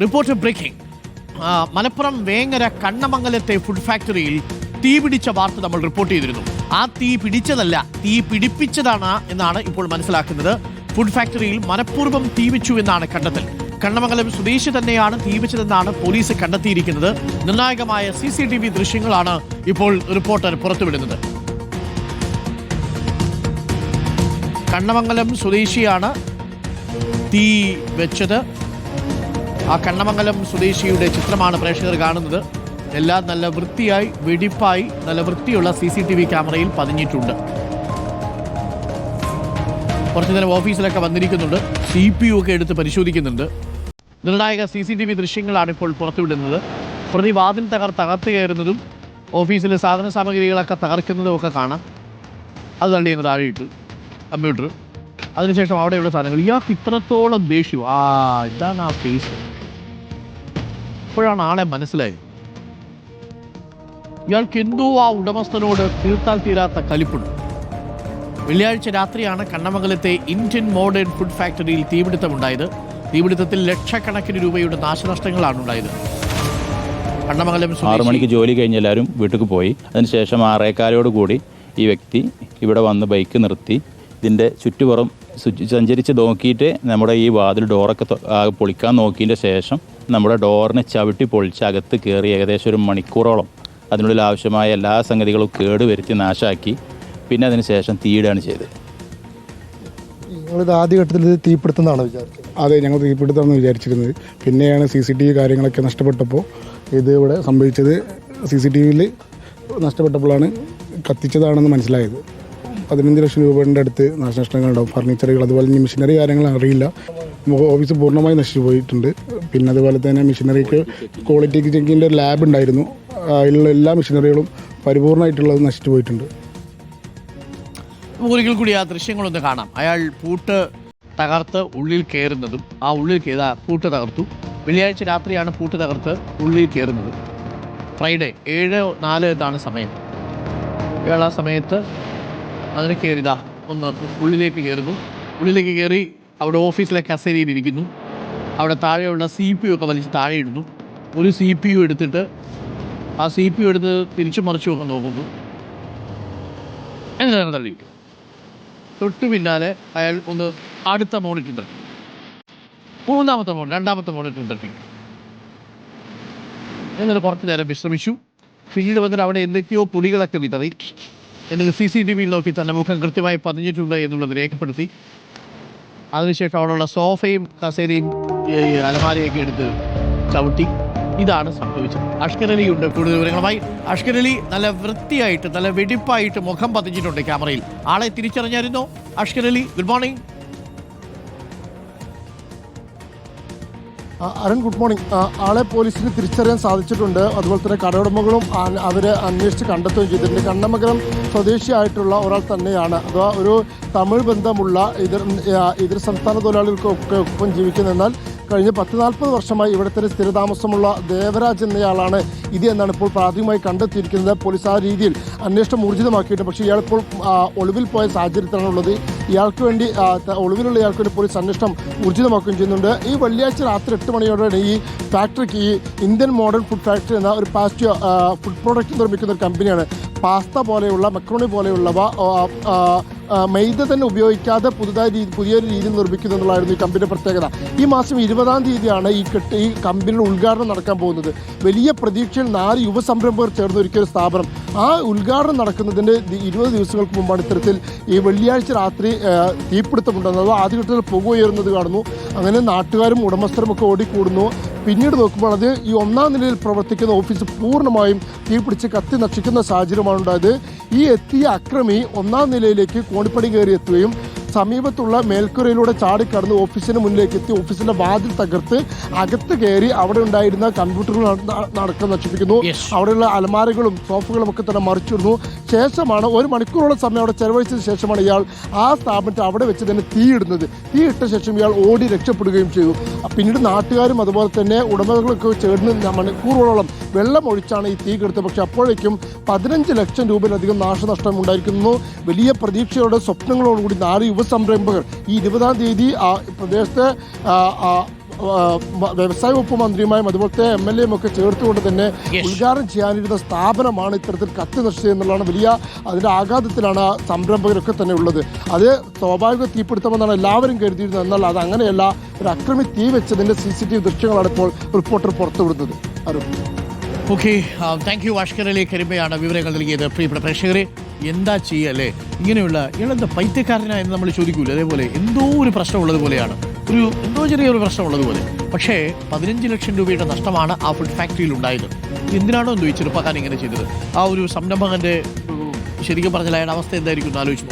Report breaking Malappuram Vengara കണ്ണമംഗലത്തെ food ഫാക്ടറിയിൽ തീ പിടിച്ച വാർത്ത നമ്മൾ റിപ്പോർട്ട് ചെയ്തിരുന്നു. ആ തീ പിടിച്ചതല്ല തീ പിടിപ്പിച്ചതാണ് എന്നാണ് ഇപ്പോൾ മനസ്സിലാക്കുന്നത്. ഫുഡ് ഫാക്ടറിയിൽ മനഃപൂർവം തീ വെച്ചു എന്നാണ് കണ്ടെത്തൽ. കണ്ണമംഗലം സ്വദേശി തന്നെയാണ് തീ വെച്ചതെന്നാണ് പോലീസ് കണ്ടെത്തിയിരിക്കുന്നത്. നിർണായകമായ സി സി ടി വി ദൃശ്യങ്ങളാണ് ഇപ്പോൾ റിപ്പോർട്ടർ പുറത്തുവിടുന്നത്. കണ്ണമംഗലം സ്വദേശിയാണ് തീ വെച്ചത്. ആ കണ്ണമംഗലം സ്വദേശിയുടെ ചിത്രമാണ് പ്രേക്ഷകർ കാണുന്നത്. എല്ലാം നല്ല വൃത്തിയായി വെടിപ്പായി നല്ല വൃത്തിയുള്ള സി സി ടി വി ക്യാമറയിൽ പതിഞ്ഞിട്ടുണ്ട്. കുറച്ചു നേരം ഓഫീസിലൊക്കെ വന്നിരിക്കുന്നുണ്ട്. സി പി യു ഒക്കെ എടുത്ത് പരിശോധിക്കുന്നുണ്ട്. നിർണായക സി സി ടി വി ദൃശ്യങ്ങളാണ് ഇപ്പോൾ പുറത്തുവിടുന്നത്. പ്രതി വാതിൽ തകർ തകർത്ത് കയറുന്നതും ഓഫീസിലെ സാധന സാമഗ്രികളൊക്കെ തകർക്കുന്നതും ഒക്കെ കാണാം. അത് തള്ളി അങ്ങ് താഴെയിട്ട്. കമ്പ്യൂട്ടർ. അതിനുശേഷം അവിടെയുള്ള സാധനങ്ങൾ. ഇയാൾക്ക് ഇത്രത്തോളം ദേഷ്യം. ആ ഇതാണ് ആ ഫേസ് ഇപ്പോഴാണ് ആളെ മനസ്സിലായത്. ഇയാൾക്ക് എന്തോ ആ ഉടമസ്ഥനോട് തീർത്താൽ തീരാത്ത കലിപ്പുണ്ട്. വെള്ളിയാഴ്ച രാത്രിയാണ് കണ്ണമംഗലത്തെ ഇന്ത്യൻ മോഡേൺ ഫുഡ് ഫാക്ടറിയിൽ തീപിടുത്തമുണ്ടായത്. തീപിടുത്തത്തിൽ ലക്ഷക്കണക്കിന് രൂപയുടെ നാശനഷ്ടങ്ങളാണ് ഉണ്ടായത് കണ്ണമംഗലം ആറു മണിക്ക് ജോലി കഴിഞ്ഞ് എല്ലാവരും വീട്ടിൽ പോയി. അതിനുശേഷം ആറേക്കാലോട് കൂടി ഈ വ്യക്തി ഇവിടെ വന്ന് ബൈക്ക് നിർത്തി. ഇതിന്റെ ചുറ്റുപുറം സഞ്ചരിച്ച് നോക്കിയിട്ട് നമ്മുടെ ഈ വാതിൽ ഡോറൊക്കെ പൊളിക്കാൻ നോക്കിയതിന്റെ ശേഷം നമ്മുടെ ഡോറിനെ ചവിട്ടി പൊളിച്ച് അകത്ത് കയറി ഏകദേശം ഒരു മണിക്കൂറോളം അതിനുള്ളിൽ ആവശ്യമായ എല്ലാ സംഗതികളും കേട് വരുത്തി നാശാക്കി പിന്നെ അതിന് ശേഷം തീയിടുകയാണ് ചെയ്തത്. നിങ്ങളിത് ആദ്യഘട്ടത്തിൽ ഇത് തീപിടുത്തുന്നതാണ് വിചാരിച്ചത്. അതെ ഞങ്ങൾ തീപിടുത്തമെന്ന് വിചാരിച്ചിരുന്നത്. പിന്നെയാണ് സി സി ടി വി കാര്യങ്ങളൊക്കെ നഷ്ടപ്പെട്ടപ്പോൾ ഇത് ഇവിടെ സംഭവിച്ചത്. സി സി ടി വിയിൽ നഷ്ടപ്പെട്ടപ്പോഴാണ് കത്തിച്ചതാണെന്ന് മനസ്സിലായത്. പതിനഞ്ച് ലക്ഷം രൂപയുടെ അടുത്ത് നാശനഷ്ടങ്ങളുണ്ടാവും. ഫർണിച്ചറുകൾ അതുപോലെ മെഷീനറി കാര്യങ്ങൾ അറിയില്ല. നമുക്ക് ഓഫീസ് പൂർണമായി നശിച്ചു പോയിട്ടുണ്ട് പിന്നെ അതുപോലെ തന്നെ മെഷീനറിക്ക് ക്വാളിറ്റി ചെക്കിന്റെ ഒരു ലാബ് ഉണ്ടായിരുന്നു. അതിലുള്ള എല്ലാ മെഷീനറികളും പരിപൂർണമായിട്ടുള്ളത് നശിച്ചു പോയിട്ടുണ്ട് ഒരിക്കൽ കൂടി ആ ദൃശ്യങ്ങളൊന്ന് കാണാം. അയാൾ പൂട്ട് തകർത്ത് ഉള്ളിൽ കയറുന്നതും ആ ഉള്ളിൽ കയറാ പൂട്ട് തകർത്തു. വെള്ളിയാഴ്ച രാത്രിയാണ് പൂട്ട് തകർത്ത് ഉള്ളിൽ കയറുന്നത് ഫ്രൈഡേ ഏഴ് നാല് ഇതാണ് സമയം. ഇയാൾ ആ സമയത്ത് അതിന് കയറിതാ ഒന്ന് ഉള്ളിലേക്ക് കയറുന്നു ഉള്ളിലേക്ക് കയറി അവിടെ ഓഫീസിലെ കസേരയിൽ ഇരിക്കുന്നു അവിടെ താഴെയുള്ള സി പി യു ഒക്കെ വലിച്ച് താഴെ ഇടുന്നു ഒരു സി പി യു എടുത്തിട്ട് ആ സി പി യു എടുത്ത് തിരിച്ചു മറിച്ചു ഒക്കെ നോക്കുന്നു. എന്നിട്ട് തള്ളിയിട്ടു തൊട്ടു പിന്നാലെ അയാൾ ഒന്ന് അടുത്ത മോണിറ്റർ തട്ടി. മൂന്നാമത്തെ മോണി രണ്ടാമത്തെ മോണിറ്റർ തട്ടി. എന്നിട്ട് കുറച്ച് നേരം വിശ്രമിച്ചു. പിന്നീട് വന്നിട്ട് അവിടെ എന്തൊക്കെയോ പുലികളൊക്കെ വിതറി. എന്നിട്ട് സി സി ടി വിയിൽ നോക്കി തന്റെ മുഖം കൃത്യമായി പതിഞ്ഞിട്ടുണ്ട് എന്നുള്ളത് രേഖപ്പെടുത്തി. അതിനുശേഷം അവിടെയുള്ള സോഫയും കസേരയും അലമാരയൊക്കെ എടുത്ത് ചവിട്ടി. ഇതാണ് സംഭവിച്ചത്. അഷ്കരലി ഉണ്ട് കൂടുതൽ വിവരങ്ങളുമായി അഷ്കരലി നല്ല വൃത്തിയായിട്ട് നല്ല വെടിപ്പായിട്ട് മുഖം പതിച്ചിട്ടുണ്ട് ക്യാമറയിൽ. ആളെ തിരിച്ചറിഞ്ഞായിരുന്നോ Ashkarali good morning. Arun good morning ആളെ പോലീസിന് തിരിച്ചറിയാൻ സാധിച്ചിട്ടുണ്ട്. അതുപോലെ തന്നെ കടയുടമകളും അവരെ അന്വേഷിച്ച് കണ്ടെത്തുകയും ചെയ്തിട്ടുണ്ട് കണ്ണമംഗലം സ്വദേശിയായിട്ടുള്ള ഒരാൾ തന്നെയാണ്. അഥവാ ഒരു തമിഴ് ബന്ധമുള്ള ഇതർ ആ, ഇതര സംസ്ഥാന തൊഴിലാളികൾക്കൊക്കെ ഒപ്പം ജീവിക്കുന്ന എന്നാൽ കഴിഞ്ഞ പത്ത് നാൽപ്പത് വർഷമായി ഇവിടെ തന്നെ സ്ഥിരതാമസമുള്ള ദേവരാജ് എന്നയാളാണ് ഇത് എന്നാണ് ഇപ്പോൾ പ്രാഥമികമായി കണ്ടെത്തിയിരിക്കുന്നത്. പോലീസ് ആ രീതിയിൽ അന്വേഷണം ഊർജിതമാക്കിയിട്ട് പക്ഷേ ഇയാളിപ്പോൾ ഒളിവിൽ പോയ സാഹചര്യത്തിലാണുള്ളത് ഇയാൾക്ക് വേണ്ടി ഒളിവിലുള്ള ഇയാൾക്ക് വേണ്ടി പോലീസ് അന്വേഷണം ഊർജിതമാക്കുകയും ചെയ്യുന്നുണ്ട്. ഈ വെള്ളിയാഴ്ച രാത്രി എട്ട് മണിയോടെയാണ് ഈ ഫാക്ടറിക്ക് ഈ ഇന്ത്യൻ മോഡേൺ ഫുഡ് ഫാക്ടറി എന്ന ഒരു പാസ്റ്റ് ഫുഡ് പ്രോഡക്റ്റ് നിർമ്മിക്കുന്ന ഒരു കമ്പനിയാണ്. പാസ്ത പോലെയുള്ള മക്രോണി പോലെയുള്ളവ മൈദ തന്നെ ഉപയോഗിക്കാതെ പുതുതായി രീതി പുതിയൊരു രീതി നിർമ്മിക്കുന്നു എന്നുള്ളതായിരുന്നു ഈ കമ്പനിയുടെ പ്രത്യേകത. ഈ മാസം ഇരുപതാം തീയതിയാണ് ഈ കെട്ട് ഈ കമ്പനിയുടെ ഉദ്ഘാടനം നടക്കാൻ പോകുന്നത്. വലിയ പ്രതീക്ഷയിൽ നാല് യുവസംരംഭകർ ചേർന്ന് ഒരുക്കിയ ഒരു സ്ഥാപനം. ആ ഉദ്ഘാടനം നടക്കുന്നതിന്റെ ഇരുപത് ദിവസങ്ങൾക്ക് മുമ്പാണ് ഇത്തരത്തിൽ ഈ വെള്ളിയാഴ്ച രാത്രി തീപിടുത്തമുണ്ടെന്നത് ആദ്യഘട്ടത്തിൽ പുക ഉയരുന്നത് കാണുന്നു. അങ്ങനെ നാട്ടുകാരും ഉടമസ്ഥരും ഒക്കെ ഓടിക്കൂടുന്നു. പിന്നീട് നോക്കുമ്പോൾ അത് ഈ ഒന്നാം നിലയിൽ പ്രവർത്തിക്കുന്ന ഓഫീസ് പൂർണമായും തീപിടിച്ച് കത്തി നശിക്കുന്ന സാഹചര്യമാണ് ഉണ്ടായത്. ഈ എത്തിയ അക്രമി ഒന്നാം നിലയിലേക്ക് കോണിപ്പടി കയറി എത്തുകയും സമീപത്തുള്ള മേൽക്കുരയിലൂടെ ചാടിക്കടന്ന് ഓഫീസിന് മുന്നിലേക്ക് എത്തി. ഓഫീസിന്റെ വാതിൽ തകർത്ത് അകത്ത് കയറി അവിടെ ഉണ്ടായിരുന്ന കമ്പ്യൂട്ടറുകൾ നട- നടക്കം നശിപ്പിക്കുന്നു. അവിടെയുള്ള അലമാരകളും സോഫകളും ഒക്കെ തന്നെ മറിച്ചിടുന്നു. ശേഷമാണ് ഒരു മണിക്കൂറോളം സമയം അവിടെ ചെലവഴിച്ചതിന് ശേഷമാണ് ഇയാൾ ആ സ്ഥാപനത്തിൽ അവിടെ വെച്ച് തന്നെ തീയിടുന്നത് തീയിട്ട ശേഷം ഇയാൾ ഓടി രക്ഷപ്പെടുകയും ചെയ്തു. പിന്നീട് നാട്ടുകാരും അതുപോലെ തന്നെ ഉടമകളൊക്കെ ചേർന്ന് മണിക്കൂറുകളോളം വെള്ളം ഒഴിച്ചാണ് ഈ തീ കെടുത്തത്. പക്ഷെ അപ്പോഴേക്കും പതിനഞ്ച് ലക്ഷം രൂപയിലധികം നാശനഷ്ടം ഉണ്ടായിരിക്കുന്നു. വലിയ പ്രതീക്ഷയോടെ സ്വപ്നങ്ങളോടുകൂടി നാല് യുവ സംരംഭകർ ഈ ഇരുപതാം തീയതി ആ പ്രദേശത്തെ വ്യവസായ വകുപ്പ് മന്ത്രിയുമായും അതുപോലത്തെ എം എൽ എയും ഒക്കെ ചേർത്തുകൊണ്ട് തന്നെ. ഉദ്ഘാടനം ചെയ്യാനിരുന്ന സ്ഥാപനമാണ് ഇത്തരത്തിൽ കത്തി നശിച്ചത് എന്നുള്ളതാണ് വലിയ അതിന്റെ ആഘാതത്തിലാണ് സംരംഭകരൊക്കെ തന്നെ ഉള്ളത്. അത് സ്വാഭാവിക തീപിടുത്തമെന്നാണ് എല്ലാവരും കരുതിയിരുന്നത്. എന്നാൽ അത് അങ്ങനെയല്ല. ഒരു അക്രമി തീ വെച്ചതിന്റെ സി സി ടി വി ദൃശ്യങ്ങളാണ് ഇപ്പോൾ reporter പുറത്തുവിടുന്നത്. Arun. Okay thank you Ashkarali കരിമയാണ് വിവരങ്ങൾ നൽകിയത്. പ്രിയപ്പെട്ട പ്രേക്ഷകരെ എന്താ ചെയ്യുക അല്ലേ? ഇങ്ങനെയുള്ള ഇയാളെന്താ പൈത്യക്കാരനാ എന്ന് നമ്മൾ ചോദിക്കൂല? അതേപോലെ എന്തോ ഒരു പ്രശ്നമുള്ളത് പോലെയാണ്. ഒരു എന്തോ ചെറിയൊരു പ്രശ്നമുള്ളത് പോലെ. പക്ഷേ പതിനഞ്ച് ലക്ഷം രൂപയുടെ നഷ്ടമാണ് ആ ഫുഡ് ഫാക്ടറിയിൽ ഉണ്ടായത്. എന്തിനാണോ എന്തോ ഈ ചെറുപ്പക്കാരൻ ഇങ്ങനെ ചെയ്തത്? ആ ഒരു സംരംഭകന്റെ ശരിക്കും പറഞ്ഞാൽ അയാളുടെ അവസ്ഥ എന്തായിരിക്കും എന്ന് ആലോചിച്ച്